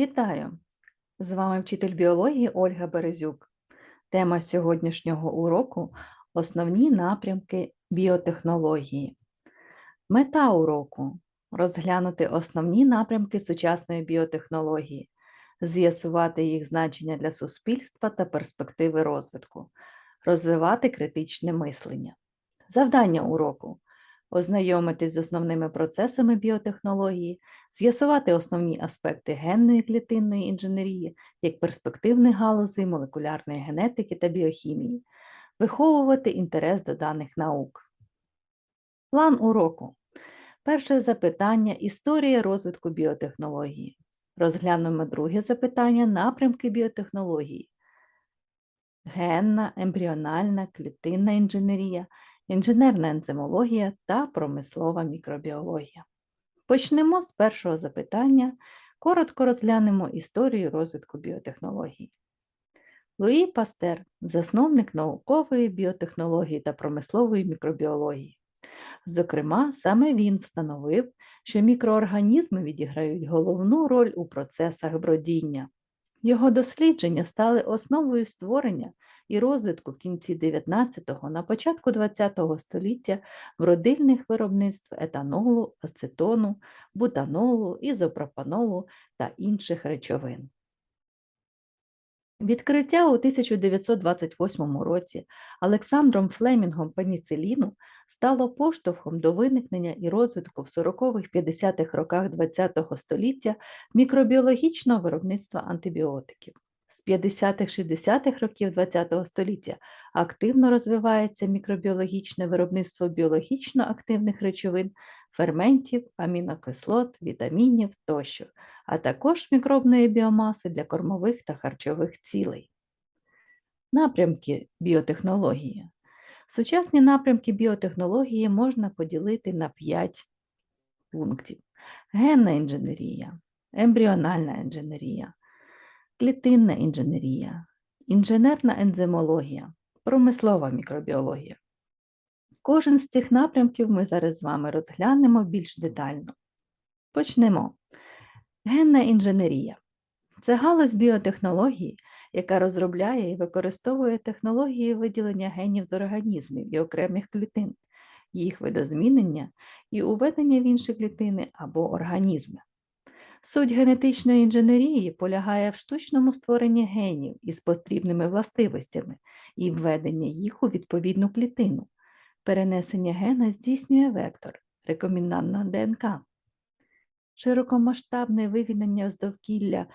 Вітаю! З вами вчитель біології Ольга Березюк. Тема сьогоднішнього уроку основні напрямки біотехнології. Мета уроку розглянути основні напрямки сучасної біотехнології, з'ясувати їх значення для суспільства та перспективи розвитку, розвивати критичне мислення. Завдання уроку ознайомитись з основними процесами біотехнології, з'ясувати основні аспекти генної клітинної інженерії як перспективних галузей молекулярної генетики та біохімії, виховувати інтерес до даних наук. План уроку. Перше запитання Історія розвитку біотехнології. Розглянемо друге запитання Напрямки біотехнології. Генна, ембріональна, клітинна інженерія, інженерна ензимологія та промислова мікробіологія. Почнемо з першого запитання. Коротко розглянемо історію розвитку біотехнологій. Луї Пастер засновник наукової біотехнології та промислової мікробіології. Зокрема, саме він встановив, що мікроорганізми відіграють головну роль у процесах бродіння. Його дослідження стали основою створення і розвитку в кінці 19-го, на початку 20-го століття вродильних виробництв етанолу, ацетону, бутанолу, ізопропанолу та інших речовин. Відкриття у 1928 році Олександром Флемінгом пеніциліну стало поштовхом до виникнення і розвитку в 40-50-х роках ХХ століття мікробіологічного виробництва антибіотиків. З 50-60-х років ХХ століття активно розвивається мікробіологічне виробництво біологічно активних речовин, ферментів, амінокислот, вітамінів тощо, а також мікробної біомаси для кормових та харчових цілей. Напрямки біотехнології. Сучасні напрямки біотехнології можна поділити на 5 пунктів: генна інженерія, ембріональна інженерія, клітинна інженерія, інженерна ензимологія, промислова мікробіологія. Кожен з цих напрямків ми зараз з вами розглянемо більш детально. Почнемо. Генна інженерія це галузь біотехнології, яка розробляє і використовує технології виділення генів з організмів і окремих клітин, їх видозмінення і уведення в інші клітини або організми. Суть генетичної інженерії полягає в штучному створенні генів із потрібними властивостями і введення їх у відповідну клітину. Перенесення гена здійснює вектор, рекомендантна ДНК. Широкомасштабне вивільнення з довкілля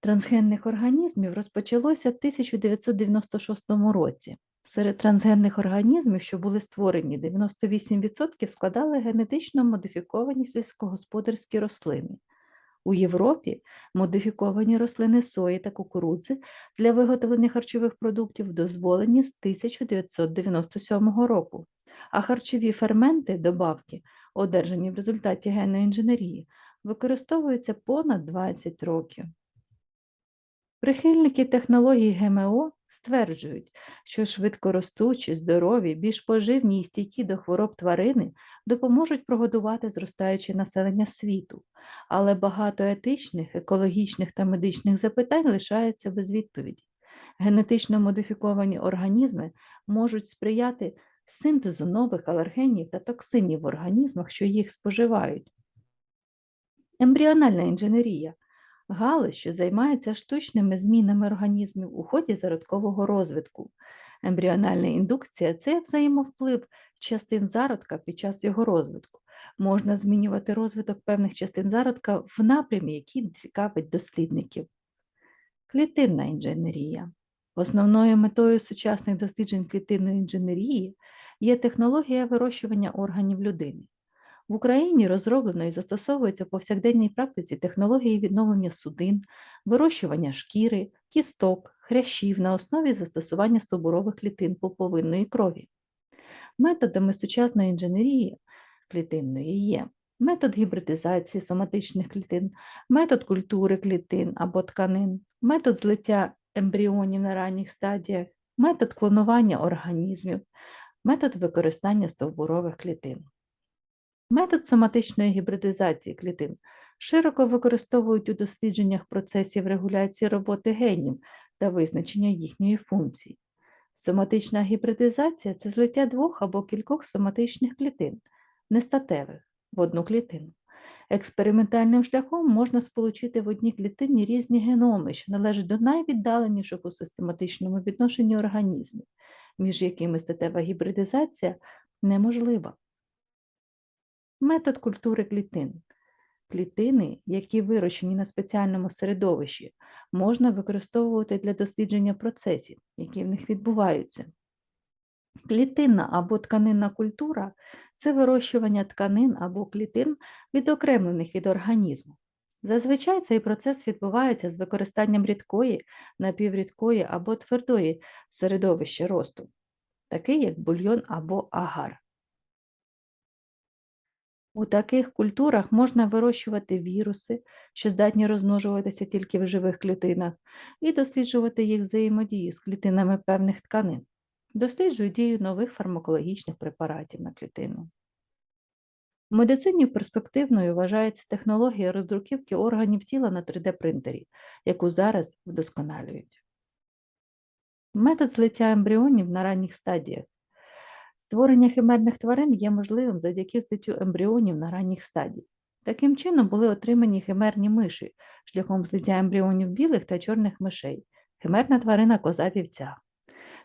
трансгенних організмів розпочалося в 1996 році. Серед трансгенних організмів, що були створені, 98% складали генетично модифіковані сільськогосподарські рослини. У Європі модифіковані рослини сої та кукурудзи для виготовлення харчових продуктів дозволені з 1997 року, а харчові ферменти добавки, одержані в результаті генної інженерії, використовуються понад 20 років. Прихильники технологій ГМО стверджують, що швидкоростучі, здорові, більш поживні і стійкі до хвороб тварини допоможуть прогодувати зростаюче населення світу, але багато етичних, екологічних та медичних запитань лишаються без відповіді. Генетично модифіковані організми можуть сприяти синтезу нових алергенів та токсинів в організмах, що їх споживають. Ембріональна інженерія галузь, що займається штучними змінами організмів у ході зародкового розвитку. Ембріональна індукція це взаємовплив частин зародка під час його розвитку. Можна змінювати розвиток певних частин зародка в напрямі, який цікавить дослідників. Клітинна інженерія. Основною метою сучасних досліджень клітинної інженерії є технологія вирощування органів людини. В Україні розроблено і застосовується в повсякденній практиці технології відновлення судин, вирощування шкіри, кісток, хрящів на основі застосування стовбурових клітин пуповинної крові. Методами сучасної інженерії клітинної є метод гібридизації соматичних клітин, метод культури клітин або тканин, метод злиття ембріонів на ранніх стадіях, метод клонування організмів, метод використання стовбурових клітин. Метод соматичної гібридизації клітин широко використовують у дослідженнях процесів регуляції роботи генів та визначення їхньої функції. Соматична гібридизація це злиття двох або кількох соматичних клітин, нестатевих, в одну клітину. Експериментальним шляхом можна сполучити в одній клітині різні геноми, що належать до найвіддаленіших у систематичному відношенні організмів, між якими статева гібридизація неможлива. Метод культури клітин. Клітини, які вирощені на спеціальному середовищі, можна використовувати для дослідження процесів, які в них відбуваються. Клітинна або тканинна культура це вирощування тканин або клітин, відокремлених від організму. Зазвичай цей процес відбувається з використанням рідкої, напіврідкої або твердої середовища росту, такий як бульйон або агар. У таких культурах можна вирощувати віруси, що здатні розмножуватися тільки в живих клітинах, і досліджувати їх взаємодію з клітинами певних тканин. Досліджують дію нових фармакологічних препаратів на клітину. В медицині перспективною вважається технологія роздруківки органів тіла на 3D-принтері, яку зараз вдосконалюють. Метод злиття ембріонів на ранніх стадіях. Створення химерних тварин є можливим завдяки злиттю ембріонів на ранніх стадіях. Таким чином були отримані химерні миші шляхом злиття ембріонів білих та чорних мишей, химерна тварина коза вівця.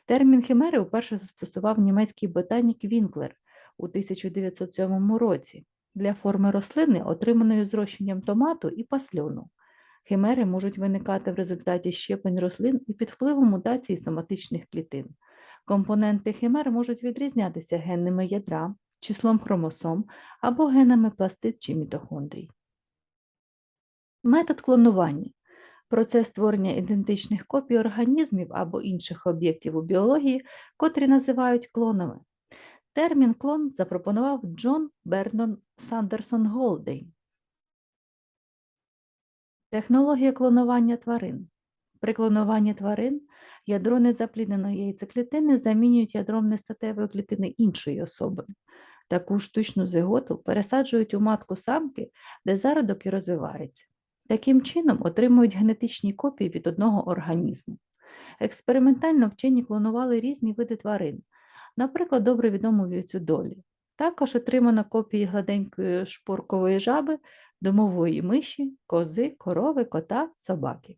Термін химери вперше застосував німецький ботанік Вінклер у 1907 році для форми рослини, отриманої зрощенням томату і пасльону. Химери можуть виникати в результаті щеплень рослин і під впливом мутацій соматичних клітин. Компоненти химер можуть відрізнятися генними ядра, числом хромосом або генами пластид чи мітохондрій. Метод клонування процес створення ідентичних копій організмів або інших об'єктів у біології, котрі називають клонами. Термін клон запропонував Джон Бернон Сандерсон Голдейн. Технологія клонування тварин. При клонуванні тварин ядро незаплідненої яйцеклітини замінюють ядром нестатевої клітини іншої особи. Таку штучну зиготу пересаджують у матку самки, де зародок і розвивається. Таким чином отримують генетичні копії від одного організму. Експериментально вчені клонували різні види тварин, наприклад, добре відому вівцю долі. Також отримано копії гладенької шпоркової жаби, домової миші, кози, корови, кота, собаки.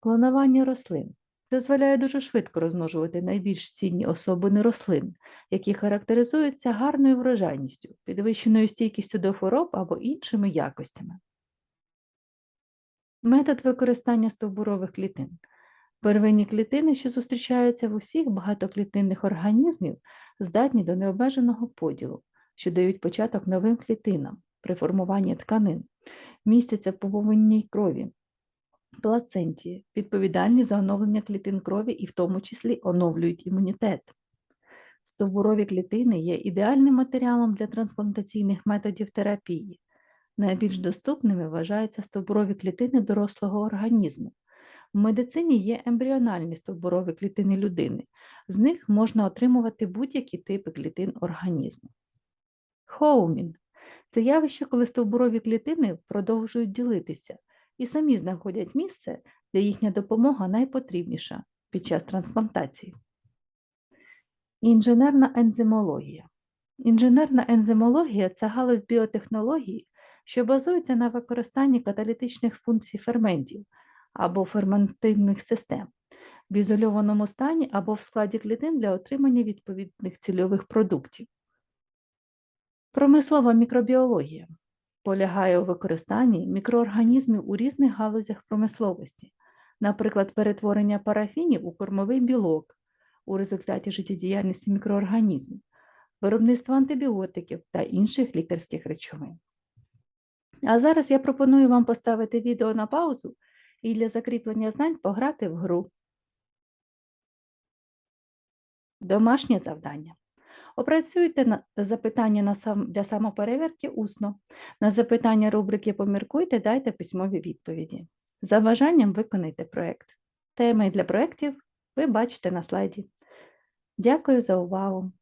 Клонування рослин дозволяє дуже швидко розмножувати найбільш цінні особини рослин, які характеризуються гарною врожайністю, підвищеною стійкістю до хвороб або іншими якостями. Метод використання стовбурових клітин. Первинні клітини, що зустрічаються в усіх багатоклітинних організмів, здатні до необмеженого поділу, що дають початок новим клітинам при формуванні тканин, містяться в пуповинній крові, плаценті, відповідальні за оновлення клітин крові і в тому числі оновлюють імунітет. Стовбурові клітини є ідеальним матеріалом для трансплантаційних методів терапії. Найбільш доступними вважаються стовбурові клітини дорослого організму. В медицині є ембріональні стовбурові клітини людини. З них можна отримувати будь-які типи клітин організму. Хоумін це явище, коли стовбурові клітини продовжують ділитися і самі знаходять місце, де їхня допомога найпотрібніша під час трансплантації. Інженерна ензимологія. Інженерна ензимологія це галузь біотехнології, що базується на використанні каталітичних функцій ферментів або ферментивних систем в ізольованому стані або в складі клітин для отримання відповідних цільових продуктів. Промислова мікробіологія полягає у використанні мікроорганізмів у різних галузях промисловості, наприклад, перетворення парафінів у кормовий білок у результаті життєдіяльності мікроорганізмів, виробництво антибіотиків та інших лікарських речовин. А зараз я пропоную вам поставити відео на паузу і для закріплення знань пограти в гру. Домашнє завдання. Опрацюйте запитання для самоперевірки усно. На запитання рубрики Поміркуйте, дайте письмові відповіді. За бажанням виконайте проєкт. Теми для проєктів ви бачите на слайді. Дякую за увагу!